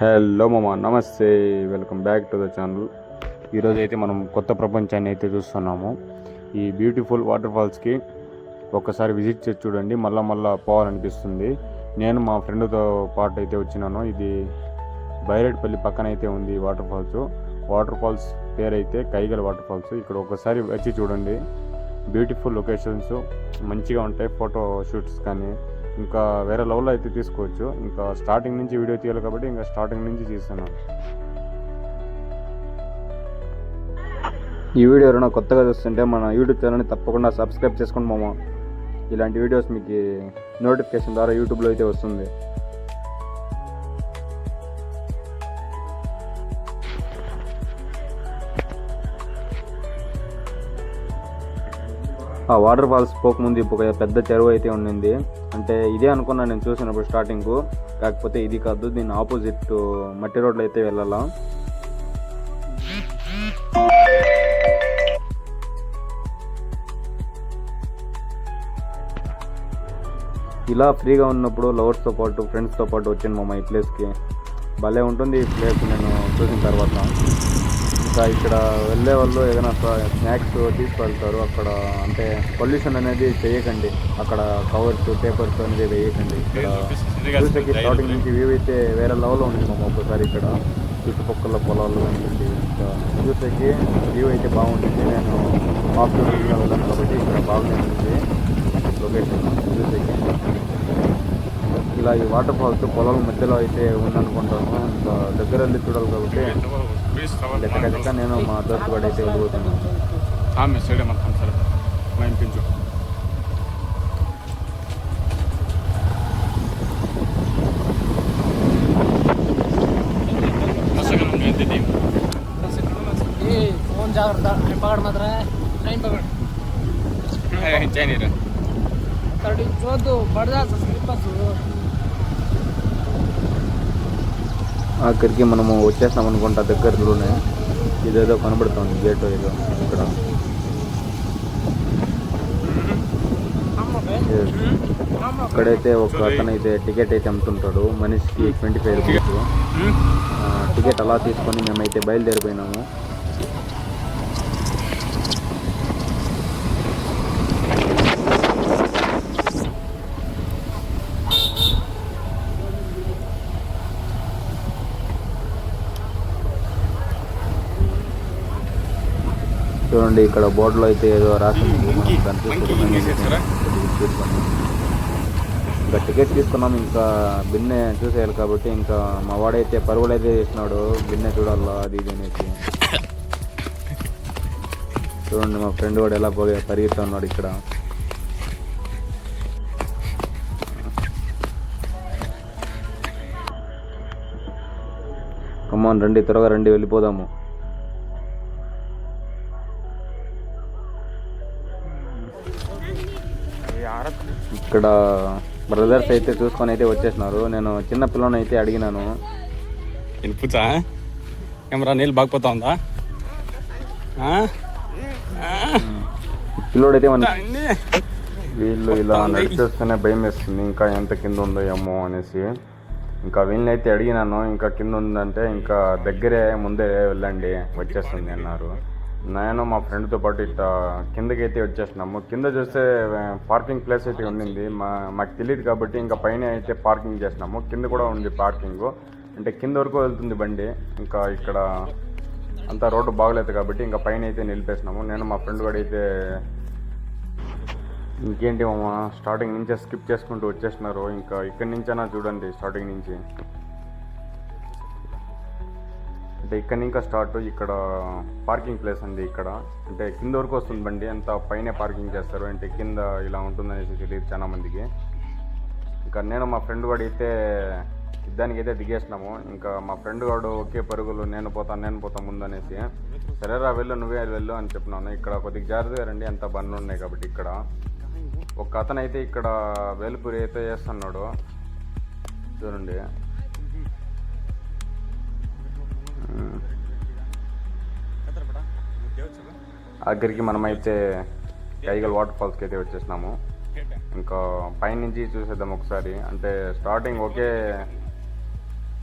Hello మామ నమస్తే. Welcome back to the channel ఈరోజు అయితే మనం కొత్త ప్రపంచాన్ని అయితే చూస్తున్నాము. ఈ బ్యూటిఫుల్ వాటర్ ఫాల్స్కి ఒక్కసారి విజిట్ చేసి చూడండి. మళ్ళా మళ్ళా పోవాలనిపిస్తుంది. నేను మా ఫ్రెండ్తో పాటు అయితే వచ్చినాను. ఇది బైరెడ్పల్లి పక్కన అయితే ఉంది ఈ వాటర్ ఫాల్స్ వాటర్ ఫాల్స్ పేరైతే కైగల వాటర్ ఫాల్స్ ఇక్కడ ఒకసారి వచ్చి చూడండి. బ్యూటిఫుల్ లొకేషన్స్ మంచిగా ఉంటాయి. ఫోటో షూట్స్ కానీ ఇంకా వేరే లెవెల్లో అయితే తీసుకోవచ్చు. ఇంకా స్టార్టింగ్ నుంచి వీడియో తీయాలి కాబట్టి ఇంకా స్టార్టింగ్ నుంచి తీస్తున్నాను ఈ వీడియో ఎవరైనా కొత్తగా చూస్తుంటే మన యూట్యూబ్ ఛానల్ని తప్పకుండా సబ్స్క్రైబ్ చేసుకోండి ఇలాంటి వీడియోస్ మీకు నోటిఫికేషన్ ద్వారా యూట్యూబ్లో అయితే వస్తుంది. ఆ వాటర్ ఫాల్స్ పోకముందు ఇప్పుడు ఒక పెద్ద చెరువు అయితే ఉండింది. అంటే ఇదే అనుకున్నాను నేను చూసినప్పుడు స్టార్టింగ్. కాకపోతే ఇది కాదు దీని ఆపోజిట్ మట్టి రోడ్లు అయితే వెళ్ళాలా. ఇలా ఫ్రీగా ఉన్నప్పుడు లవర్స్తో పాటు ఫ్రెండ్స్తో పాటు వచ్చాను మామ ఈ ప్లేస్కి. భలే ఉంటుంది ఈ ప్లేస్ నేను చూసిన తర్వాత. ఇంకా ఇక్కడ వెళ్ళే వాళ్ళు ఏదైనా స్నాక్స్ తీసుకువెళ్తారు అక్కడ అంటే పొల్యూషన్ అనేది చేయకండి. అక్కడ కవర్స్ పేపర్స్ అనేది వేయకండి. ఇక్కడ చూసేకి స్టార్టింగ్ నుంచి వ్యూ అయితే వేరే లెవెల్లో ఉంది మామ ఒక్కసారి ఇక్కడ. చుట్టుపక్కల పొలాలు కనిపించి ఇంకా చూసేకి వ్యూ అయితే బాగుంటుంది. నేను ఆఫ్టర్నూన్ వెళ్ళాను కాబట్టి ఇక్కడ బాగానే ఉంది లొకేషన్ చూసేకి ఇలా ఈ వాటర్ ఫాల్స్ పొలాల మధ్యలో అయితే ఉందనుకుంటాను. ఇంకా దగ్గర వెళ్ళి చూడాలి కాబట్టి లెక్క నేను మా దొరకబడి అయితే వెళ్ళిపోతున్నాను ఆమె సైడ్ మొత్తం సరే మేము పెంచు ఫోన్ జాగ్రత్త పగడ మాత్రమే ట్రైన్ పగడ చైనీరా చూద్దు పడదా స్లిప్పర్స్ అక్కడికి మనము వచ్చేస్తాం అనుకుంటా దగ్గరలోనే. ఇదేదో కనబడుతుంది గేట్ ఏదో ఇక్కడ. ఇక్కడైతే ఒక అతను అయితే టికెట్ అయితే అమ్ముతుంటాడు. మనిషికి ట్వంటీ ఫైవ్ రూపీస్ టికెట్ అలా తీసుకొని మేమైతే బయలుదేరిపోయినాము. చూడండి ఇక్కడ బోర్డులో అయితే ఏదో రాసి? చూసుకోండి. ఇంకా టికెట్ తీసుకున్నాం ఇంకా బిన్నె చూసేయాలి కాబట్టి ఇంకా మా వాడైతే పరుగులు అయితే చేసినాడు బిన్నె చూడాలా అది ఇది అనేసి. చూడండి మా ఫ్రెండ్ వాడు ఎలా పోయి పరిగెత్తా ఉన్నాడు ఇక్కడ. కమ్మాన్ రండి త్వరగా రండి వెళ్ళిపోదాము. ఇక్కడ బ్రదర్స్ అయితే చూసుకొని అయితే వచ్చేసినారు. నేను చిన్న పిల్లని అయితే అడిగినాను వినిపించా కెమెరా నీళ్ళు బాగిపోతా ఉందా? పిల్లోడైతే మన అన్నీ. వీళ్ళు ఇలా నడిచేస్తేనే భయం వేస్తుంది. ఇంకా ఎంత కింద ఉందో ఏమో అనేసి. ఇంకా వీళ్ళని అయితే అడిగినాను. ఇంకా కింద ఉందంటే ఇంకా దగ్గరే ముందే వెళ్ళండి. వచ్చేస్తుంది అన్నారు. నేను మా ఫ్రెండ్తో పాటు ఇట్లా కిందకి అయితే వచ్చేసినాము. కింద చూస్తే పార్కింగ్ ప్లేస్ అయితే ఉండింది. మా మాకు తెలియదు కాబట్టి ఇంకా పైన అయితే పార్కింగ్ చేసినాము. కింద కూడా ఉంది పార్కింగ్ అంటే కింద వరకు వెళ్తుంది బండి. ఇంకా ఇక్కడ అంతా రోడ్డు బాగలేదు కాబట్టి ఇంకా పైన అయితే నిలిపేసినాము. నేను మా ఫ్రెండ్ కూడా అయితే ఇంకేంటి మామ స్టార్టింగ్ నుంచే స్కిప్ చేసుకుంటూ వచ్చేసినారు. ఇంకా ఇక్కడి నుంచైనా చూడండి స్టార్టింగ్ నుంచి. అంటే ఇక్కడ ఇంకా స్టార్ట్ ఇక్కడ పార్కింగ్ ప్లేస్ ఉంది ఇక్కడ. అంటే కింద వరకు వస్తుంది బండి అంతా పైనే పార్కింగ్ చేస్తారు. అంటే కింద ఇలా ఉంటుందనేసి తెలియదు చాలా మందికి. ఇంకా నేను మా ఫ్రెండ్ వాడు అయితే దానికి అయితే దిగేసినాము. ఇంకా మా ఫ్రెండ్ వాడు ఒకే పరుగులు నేను పోతాను నేను పోతాను ముందు అనేసి సరేరా వెళ్ళు నువ్వే వెళ్ళు అని చెప్పినాను. ఇక్కడ కొద్దిగా జాగ్రత్తగా రండి అంత బండ్లు ఉన్నాయి కాబట్టి ఇక్కడ. ఒక అతను అయితే ఇక్కడ వేలుపూరి అయితే చేస్తున్నాడు. చూడండి. దగ్గరికి మనమైతే కైగల్ వాటర్ ఫాల్స్కి అయితే వచ్చేసినాము. ఇంకా పైనుంచి చూసేద్దాం ఒకసారి. అంటే స్టార్టింగ్ ఒకే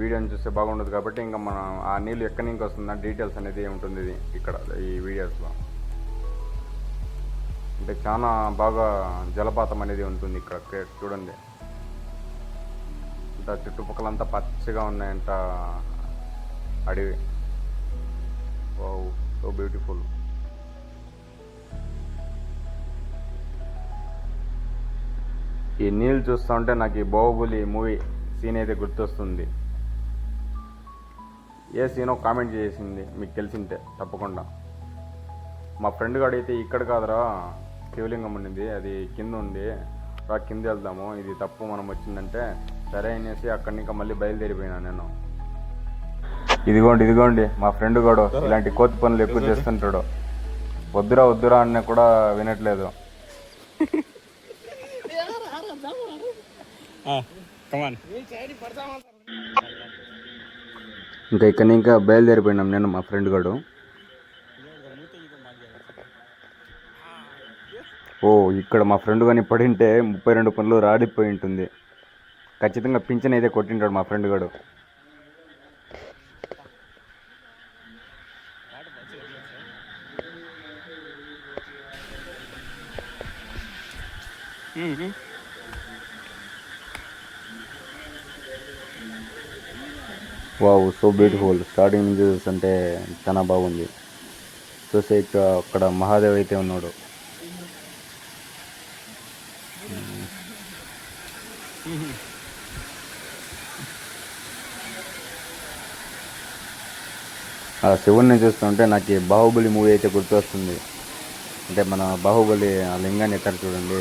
వీడియోని చూస్తే బాగుండదు కాబట్టి ఇంకా మనం ఆ నీళ్ళు ఎక్కడి నుంచి వస్తుందా డీటెయిల్స్ అనేది ఉంటుంది ఇది ఇక్కడ ఈ వీడియోస్లో. అంటే చాలా బాగా జలపాతం అనేది ఉంటుంది ఇక్కడ చూడండి. అంత చుట్టుపక్కలంతా పచ్చగా ఉన్నాయంట అడవి. Wow so beautiful. ఈ నీళ్ళు చూస్తూ ఉంటే నాకు ఈ బాహుబలి మూవీ సీన్ అయితే గుర్తొస్తుంది. ఏ సీనో కామెంట్ చేసింది మీకు తెలిసింటే తప్పకుండా. మా ఫ్రెండ్ గాడు అయితే ఇక్కడ కాదురా శివలింగం ఉండింది అది కింద ఉంది రా కింద వెళ్దాము ఇది తప్పు మనం వచ్చిందంటే సరే అనేసి అక్కడి నుంచి మళ్ళీ బయలుదేరిపోయినా నేను. ఇదిగోండి ఇదిగోండి మా ఫ్రెండ్ గాడు ఇలాంటి కోతి పనులు ఎక్కువ చేస్తుంటాడు వద్దురా వద్దురా అన్న కూడా వినట్లేదు. ఇంకా ఇక్కడ ఇంకా బయలుదేరిపోయినాం నేను మా ఫ్రెండ్ గాడు. ఓ ఇక్కడ మా ఫ్రెండ్ కానీ పడింటే ముప్పై రెండు పనులు రాడిపోయి ఉంటుంది. ఖచ్చితంగా పింఛన్ అయితే కొట్టింటాడు మా ఫ్రెండ్ గాడు. వావ్ సో బ్యూటిఫుల్ స్టార్టింగ్ నుంచి చూస్తుంటే చాలా బాగుంది. చూస్తే ఇక్కడ అక్కడ మహాదేవ్ అయితే ఉన్నాడు. ఆ శివుణ్ణి చూస్తుంటే నాకు బాహుబలి మూవీ అయితే గుర్తొస్తుంది. అంటే మన బాహుబలి ఆ లింగాన్ని ఎక్కడ చూడండి.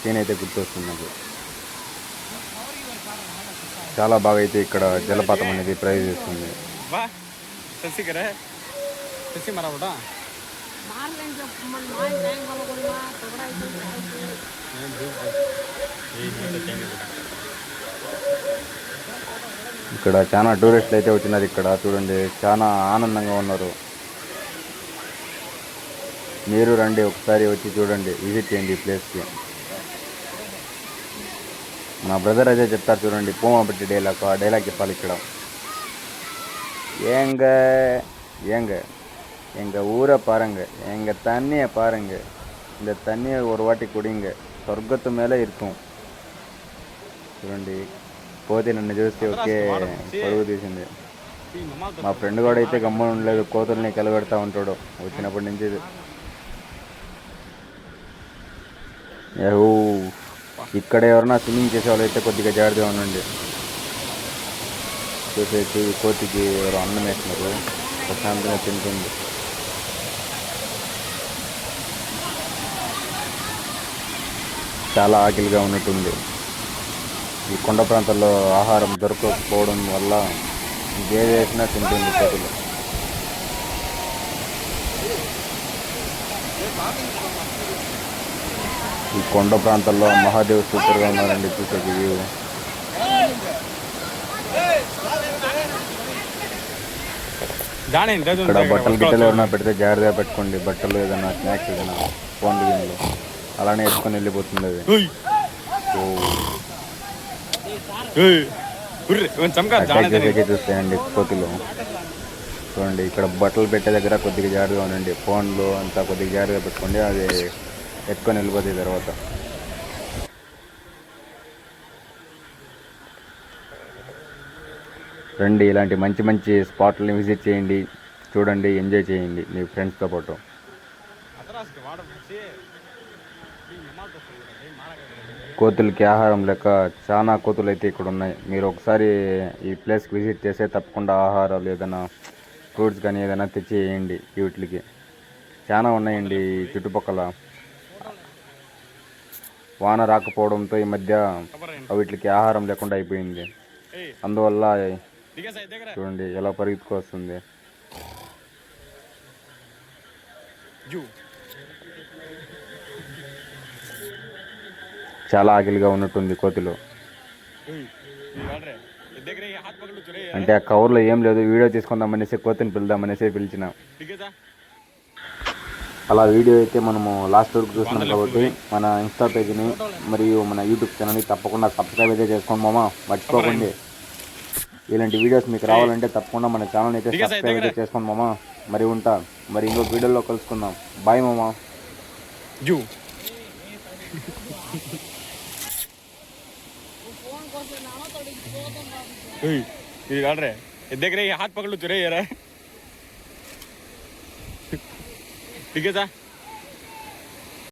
సీన్ అయితే గుర్తొస్తుంది చాలా బాగా అయితే ఇక్కడ జలపాతం అనేది ప్రైజ్ చేస్తుంది ఇక్కడ చాలా టూరిస్టులు అయితే వచ్చినారు ఇక్కడ చూడండి చాలా ఆనందంగా ఉన్నారు. మీరు రండి ఒకసారి వచ్చి చూడండి విజిట్ చేయండి ఈ ప్లేస్కి. మా బ్రదర్ అయితే చెప్తారు చూడండి పూమా పెట్టి డైలాగ్ ఆ డైలాగ్ చెప్పాలి ఇక్కడ ஏங்க ஏங்க எங்கள் ஊரை பாருங்க எங்கள் தண்ணியை பாருங்க இந்த தண்ணியை ஒரு வாட்டி குடிங்க சொர்க்கத்து மேலே இருக்கும் చూడండి పోతే నన్ను చూస్తే ఒకే పరుగు తీసింది మా ఫ్రెండ్ కూడా అయితే గమ్మున ఉండలేదు కోతుల్ని కలబెడతా ఉంటాడు వచ్చినప్పటి నుంచి ఇది. యాహూ. ఇక్కడ ఎవరైనా స్విమ్మింగ్ చేసే వాళ్ళు అయితే కొద్దిగా జాగ్రత్తగా ఉండండి. చూసేసి కోతికి ఎవరు అన్నం వేస్తున్నారు. ప్రశాంతంగా తింటుంది. చాలా ఆకలిగా ఉన్నట్టుంది. ఈ కొండ ప్రాంతాల్లో ఆహారం దొరకకపోవడం వల్ల ఏది వేసినా తింటుంది కోతులు. ఈ కొండ ప్రాంతాల్లో మహాదేవ్ సూపర్గా ఉన్నారండి చూసేకి ఇక్కడ బట్టలు గిట్టలు ఏమైనా పెడితే జాగ్రత్తగా పెట్టుకోండి. బట్టలు ఏదైనా స్నాక్స్ ఏదైనా ఫోన్ గిన్నెలు. అలానే వేసుకొని వెళ్ళిపోతుంది అది. చూస్తాయండి కోతులు. చూడండి ఇక్కడ బట్టలు పెట్టే దగ్గర కొద్దిగా జాగ్రత్తగా ఉండండి. ఫోన్లు అంతా కొద్దిగా జాగ్రత్తగా పెట్టుకోండి. అది ఎక్కువ నిలబడి తర్వాత. రండి ఇలాంటి మంచి మంచి స్పాట్లని విజిట్ చేయండి చూడండి ఎంజాయ్ చేయండి మీ ఫ్రెండ్స్తో పాటు. కోతులకి ఆహారం లెక్క చాలా కోతులు అయితే ఇక్కడ ఉన్నాయి మీరు ఒకసారి ఈ ప్లేస్కి విజిట్ చేస్తే తప్పకుండా ఆహారాలు ఏదైనా ఫ్రూట్స్ కానీ ఏదైనా తెచ్చి వేయండి వీటికి. చాలా ఉన్నాయండి చుట్టుపక్కల. వాన రాకపోవడంతో ఈ మధ్య వీటికి ఆహారం లేకుండా అయిపోయింది. అందువల్ల చూడండి ఎలా పరిగెత్తుకొస్తుంది. చాలా ఆకలిగా ఉన్నట్టుంది కోతిలో. అంటే ఆ కవర్లో ఏం లేదు వీడియో తీసుకుందామనేసి కోతిని పిలుదామనేసి పిలిచిన. అలా వీడియో అయితే మనము లాస్ట్ వరకు చూస్తున్నాం కాబట్టి మన ఇన్స్టా పేజ్ని మరియు మన యూట్యూబ్ ఛానల్ని తప్పకుండా సబ్స్క్రైబ్ అయితే చేసుకోండి మామ. మర్చిపోకండి. ఇలాంటి వీడియోస్ మీకు రావాలంటే తప్పకుండా మన ఛానల్ అయితే సబ్స్క్రైబ్ అయితే చేసుకోండి మామ. మరి ఉంటా. మరి ఇంకో వీడియోలో కలుసుకుందాం. బాయ్ మామ. జూ. ఇది కాడరే హాత్ పక్కలు తురే 理解咱。